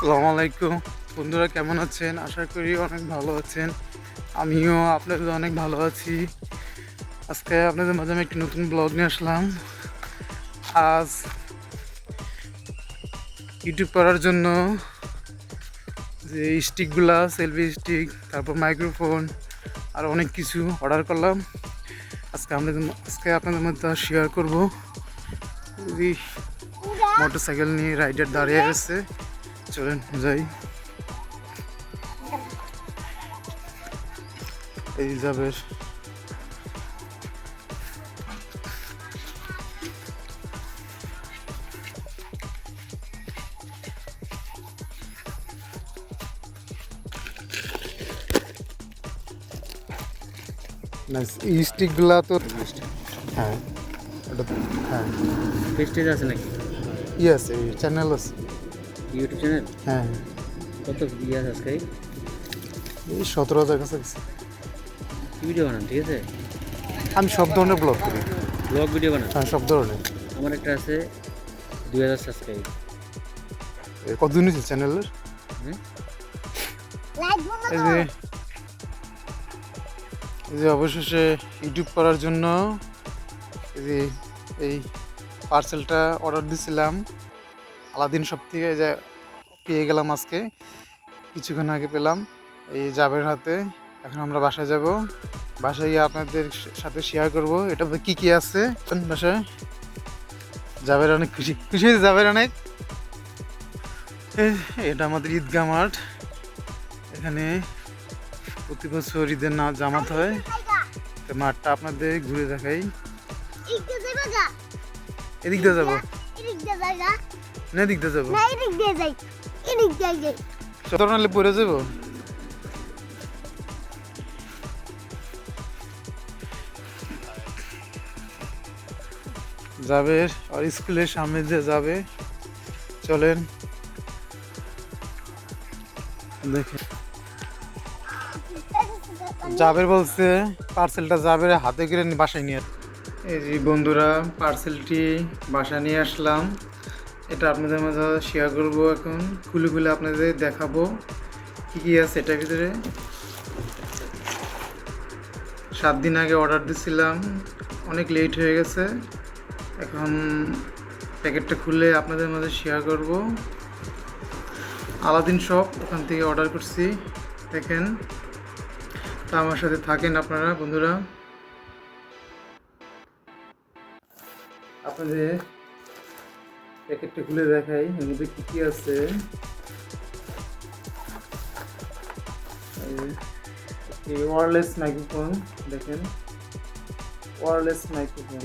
আসসালামু আলাইকুম। বন্ধুরা কেমন আছেন? আশা করি অনেক ভালো আছেন। আমিও আপনাদের অনেক ভালো আছি। আজকে আপনাদের মাঝে আমি একটি নতুন ব্লগ নিয়ে আসলাম। আজ ইউটিউব করার জন্য যে স্টিকগুলা সেলফি স্টিক তারপর মাইক্রোফোন আর অনেক কিছু অর্ডার করলাম। আজকে আপনাদের আজকে আপনাদের মধ্যে শেয়ার করব। মোটর সাইকেল নিয়ে রাইডার দাঁড়িয়ে আছে। চলেন যাই এই যাবে এই স্টিকগুলা তো হ্যাঁ এটা হ্যাঁ পেস্টেজ আছে নাকি ইয়ে আছে চ্যানেল আছে ইউটিউব চ্যানেল হ্যাঁ। কত ইয়ে আছে আজকে? এই সতেরো হাজার কাছাকাছি ভিডিও বানান ঠিক আছে? আমি সব ধরনের ব্লগ করি। ব্লগ ভিডিও বানান? হ্যাঁ সব ধরনের। আমার একটা আছে দুই হাজার সাবস্ক্রাইব কতদিন হয়েছে চ্যানেলের এই যে এই যে অবশেষে ইউটিউব করার জন্য এই যে এই পার্সেলটা অর্ডার দিছিলাম। আলাদিন সব থেকে এই যে পেয়ে গেলাম আজকে। কিছুক্ষণ আগে পেলাম। এই জাবের হাতে। এখন আমরা বাসায় যাব। বাসায় গিয়ে আপনাদের সাথে শেয়ার করব। এটা কি কি আছে? বাসায়। জাবের অনেক খুশি। খুশি হয়েছে জাবের অনেক? এটা আমাদের ঈদগাহ মাঠ। এখানে প্রতি বছর ঈদের না জামাত হয়। তো মাঠটা আপনাদের ঘুরে দেখাই। এদিক দিয়ে যাইবা এদিক দিয়ে যাব। এদিক দিয়ে যাই। না এদিক দিয়ে যাব। নাহলে পড়ে যাব? যাবে, আর স্কুলের সামনে দিয়ে যাবে। চলেন। দেখে। জাবের বলছে পার্সেলটা জাবের হাতে করে বাসায় নিয়ে এই যে বন্ধুরা পার্সেলটি বাসা নিয়ে আসলাম। এটা আপনাদের মাঝে শেয়ার করব এখন। খুলে খুলে আপনাদের দেখাবো কি কি আছে এটার ভিতরে। সাত দিন আগে অর্ডার দিছিলাম, অনেক লেট হয়ে গেছে। এখন প্যাকেটটা খুলে আপনাদের মাঝে শেয়ার করব। আলাদিন শপ ওখান থেকে অর্ডার করছি। দেখেন, তা আমার সাথে থাকেন আপনারা, বন্ধুরা। আপনাদের প্যাকেটটা খুলে দেখাই, এর মধ্যে কী কী আছে? ওয়ারলেস মাইক্রোফোন দেখেন। ওয়ারলেস মাইক্রোফোন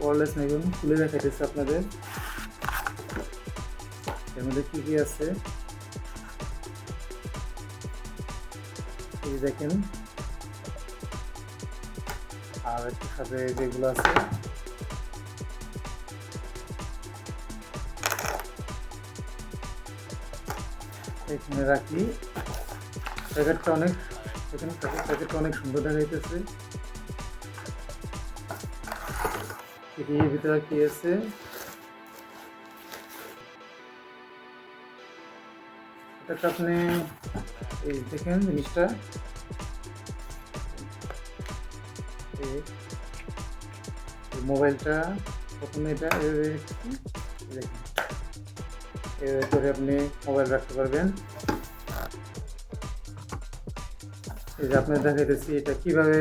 ওয়ারলেস মাইক্রোফোন খুলে দেখাইতেছে আপনাদের। এর মধ্যে কী কী আছে? দেখেন। আর একটু সাথে যেগুলো আছে এখানে রাখি। প্যাকেটটা অনেক, এখানে প্যাকেটটা অনেক সুন্দর দেখাইতেছে। দেখি এর ভিতরে কি আছে? এটা আপনি, এই দেখেন জিনিসটা। মোবাইলটা প্রথমে এটা দেখুন এভাবে করে আপনি মোবাইল রাখতে পারবেন। এই যে আপনার দেখাইতেছি, এটা কীভাবে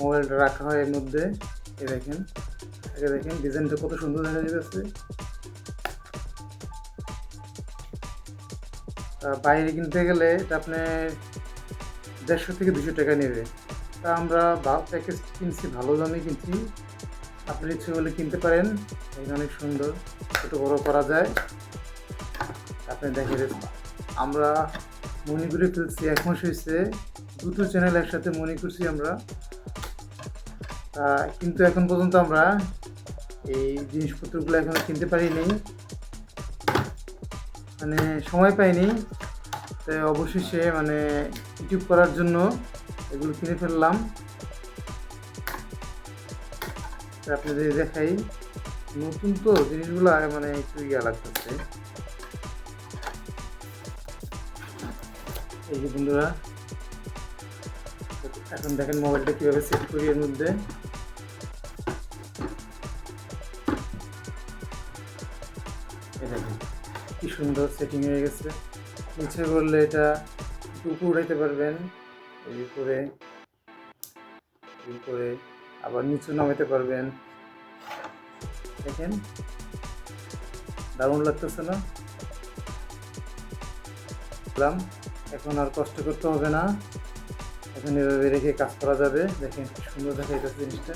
মোবাইলটা রাখা হয় এর মধ্যে, এই দেখেন। এটা দেখেন, ডিজাইনটা কত সুন্দর দেখা যাচ্ছে তা বাইরে কিনতে গেলে এটা আপনি দেড়শো থেকে দুশো টাকা নেবে। তা আমরা প্যাকেজ কিনছি, ভালো দামে কিনছি। আপনার ইচ্ছে হলে কিনতে পারেন। এখানে অনেক সুন্দর, ছোটো বড়ো করা যায়। আপনি দেখে দেবেন। আমরা মনে করে ফেলছি, এক মাস হয়েছে দুটো চ্যানেল একসাথে মনে করছি আমরা। কিন্তু এখন পর্যন্ত আমরা এই জিনিসপত্রগুলো এখনও কিনতে পারিনি। মানে সময় পাইনি। তাই অবশেষে মানে ইউটিউব করার জন্য এগুলো কিনে ফেললাম। আপনাদের দেখাই। নতুন তো জিনিসগুলো মানে একটু ইয়া লাগতেছে। এই যে বন্ধুরা, এখন দেখেন মোবাইলটা কীভাবে সেট করি এর মধ্যে। কি সুন্দর সেটিং হয়ে গেছে। ইচ্ছে করলে এটা একটু উঠাইতে পারবেন। এই উপরে এই উপরে আবার নিচু নামাতে পারবেন। দেখেন, দারুণ লাগতেছে না। এখন আর কষ্ট করতে হবে না। এখন এভাবে রেখে কাজ করা যাবে। দেখেন সুন্দর দেখা যাচ্ছে জিনিসটা।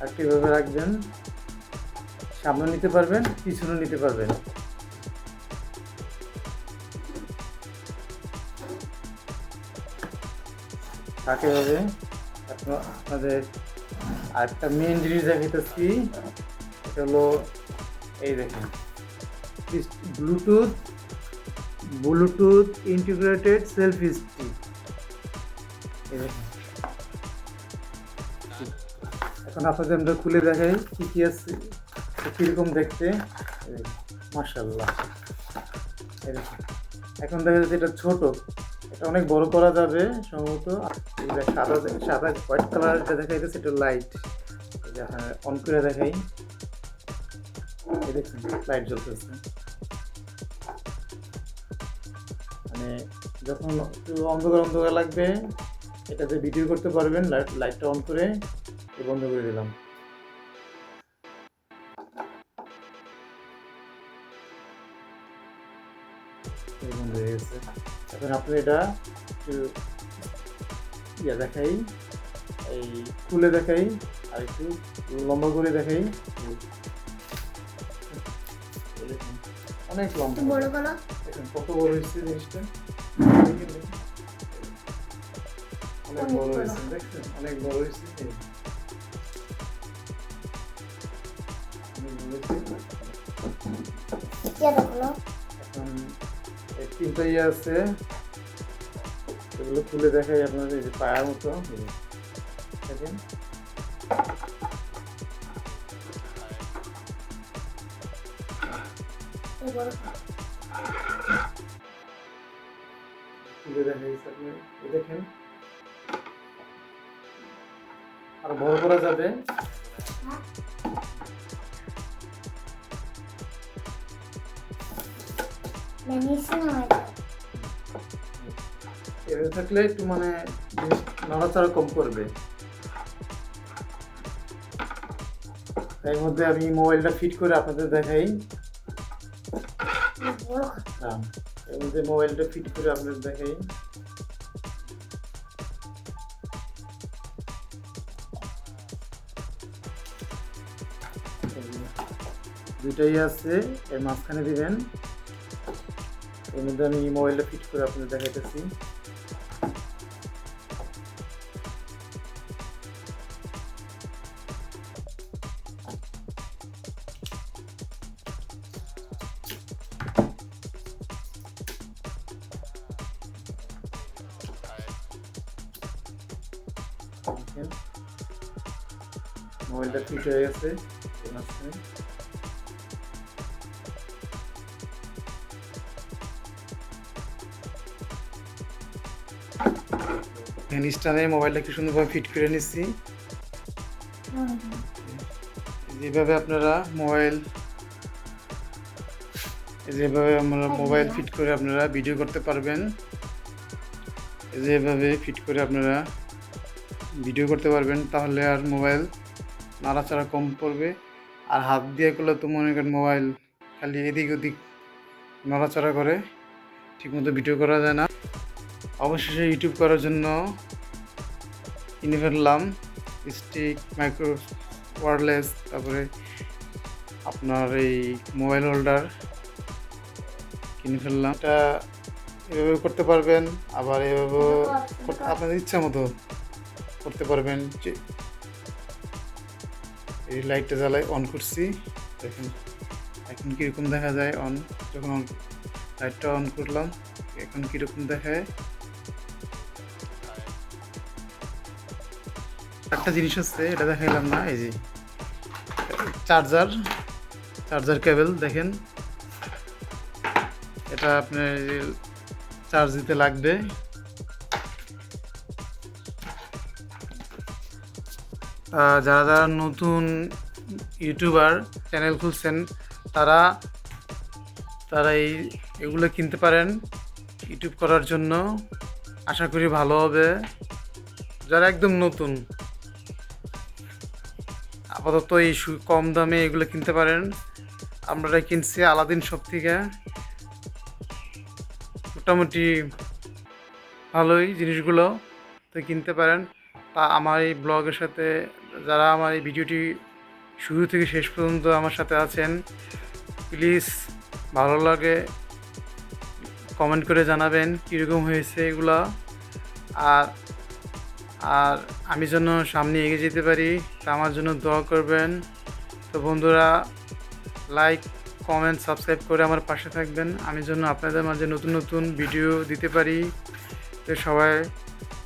আর কীভাবে রাখবেন? সামনে নিতে পারবেন, পিছনে নিতে পারবেন। তাকে হবে। আপনাদের আরেকটা মেন জিনিস দেখাইতেছি, এটা হলো এই দেখেন। Bluetooth Bluetooth integrated selfie stick এখন আপনাদের আমরা খুলে দেখাই কি কি আছে কীরকম দেখতে। মার্শাল্লাহ এখন দেখা যাচ্ছে এটা ছোট, এটা অনেক বড় করা যাবে সম্ভবত। এটা সাদা সাদা হোয়াইট কালার যেটা দেখা যাচ্ছে এটা লাইট অন করে দেখাই। দেখুন লাইট জ্বলতেছে। মানে যখন একটু অন্ধকার অন্ধকার লাগবে এটাতে ভিডিও করতে পারবেন লাইট লাইটটা অন করে বন্ধ করে দিলাম। হয়ে গেছে। এখন আপনি এটা একটু ইয়ে দেখাই এই খুলে দেখাই আর একটু লম্বা করে দেখাই। অনেক লম্বা। বড় কত বড় হয়েছে জিনিসটা। অনেক বড়। হয়েছে দেখছেন অনেক বড় হয়েছে। এখন তিনটা ইয়ে আছে। এগুলো খুলে দেখাই আপনাদের এই যে পায়ের মতো। দেখেন। দেখেন। আর বড় করা যাবে। নামাই এভাবে থাকলে একটু মানে নড়াচড়া কম করবে। তাই মধ্যে আমি মোবাইলটা ফিট করে আপনাদের দেখাই। হ্যাঁ এর মধ্যে মোবাইলটা ফিট করে আপনাদের দেখাই। দুইটাই আছে, এর মাঝখানে দিবেন। এর মধ্যে আমি মোবাইলটা ফিট করে আপনাদের দেখাইতেছি। মোবাইলটা ফিট হয়ে গেছে। স্টানে মোবাইলটা কি সুন্দরভাবে ফিট করে নিচ্ছি। যেভাবে আপনারা মোবাইল যেভাবে আমরা মোবাইল ফিট করে আপনারা ভিডিও করতে পারবেন, যেভাবে ফিট করে আপনারা ভিডিও করতে পারবেন, তাহলে আর মোবাইল নাড়াচাড়া কম পড়বে। আর হাত দিয়ে করলে তো মনে করেন মোবাইল খালি এদিক ওদিক নড়াচড়া করে ঠিকমতো ভিডিও করা যায় না। অবশেষে ইউটিউব করার জন্য কিনে ফেললাম স্টিক মাইক্রো ওয়ারলেস তারপরে আপনার এই মোবাইল হোল্ডার কিনে ফেললাম এটা এভাবে করতে পারবেন আবার এভাবে আপনাদের ইচ্ছা মতো করতে পারবেন। যে এই লাইটটা জ্বালাই অন করছি। দেখেন, এখন কীরকম দেখা যায় অন যখন অন লাইটটা অন করলাম, এখন কীরকম দেখায়? একটা জিনিস আছে এটা দেখাইলাম না, এই যে চার্জার চার্জার কেবল দেখেন। এটা আপনার চার্জ দিতে লাগবে। যারা যারা নতুন ইউটিউবার চ্যানেল খুলছেন, তারা তারা এই, এগুলো কিনতে পারেন ইউটিউব করার জন্য। আশা করি ভালো হবে। যারা একদম নতুন, আপাতত এই কম দামে এগুলো কিনতে পারেন। আমরা কিনছি আলাদিন শপ থেকে। মোটামুটি ভালোই জিনিসগুলো। তো কিনতে পারেন। তা আমার এই ব্লগের সাথে যারা আমার এই ভিডিওটি শুরু থেকে শেষ পর্যন্ত আমার সাথে আছেন প্লিজ ভালো লাগে কমেন্ট করে জানাবেন কীরকম হয়েছে এগুলা। আর আর আমি যেন সামনে এগিয়ে যেতে পারি, তা আমার জন্য দোয়া করবেন। তো বন্ধুরা লাইক কমেন্ট সাবস্ক্রাইব করে আমার পাশে থাকবেন। আমি যেন আপনাদের মাঝে নতুন নতুন ভিডিও দিতে পারি। তো সবাই